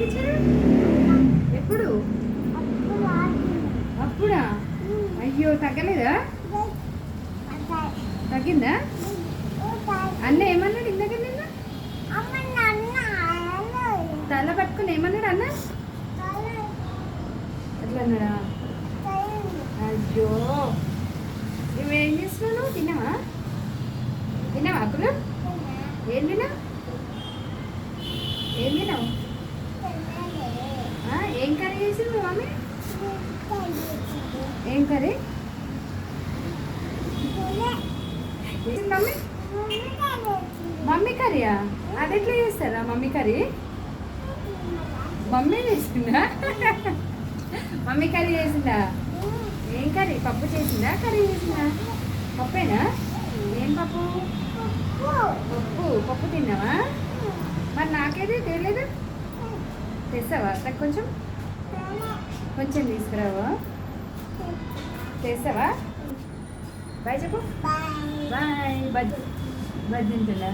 తాకిచ్చారు ఎప్పుడు? అప్పుడా? అయ్యో తగ్గలేదా? తగ్గిందా? అన్న ఏమన్నాడు ఇందాక నిన్న? తల పట్టుకుని ఏమన్నాడు అన్న? అట్లా అన్నాడా అయ్యో. నువ్వేం చేస్తున్నావు? తిన్నావా? తిన్నావా అప్పులు ఏం తిన్నావు? ఏం తిన్నావు? చేసింది మమ్మీ ఏం కర్రీ? Mummy mummy కర్రీయా? అది ఎట్లా చేస్తారా మమ్మీ కర్రీ? మమ్మీ చేసిందా? మమ్మీ కర్రీ చేసిందా? ఏం కర్రీ? పప్పు చేసిందా? కర్రీ చేసిందా? పప్పేనా? ఏం పప్పు? పప్పు. పప్పు తిన్నావా? మరి నాకేది తెలియదు తెస్తావా? కొంచెం? కొంచెం తీసుకురావా? తెస్తావా బాయ్ చెప్పు. బాయ్. బజ్ బజ్ తింటుందా?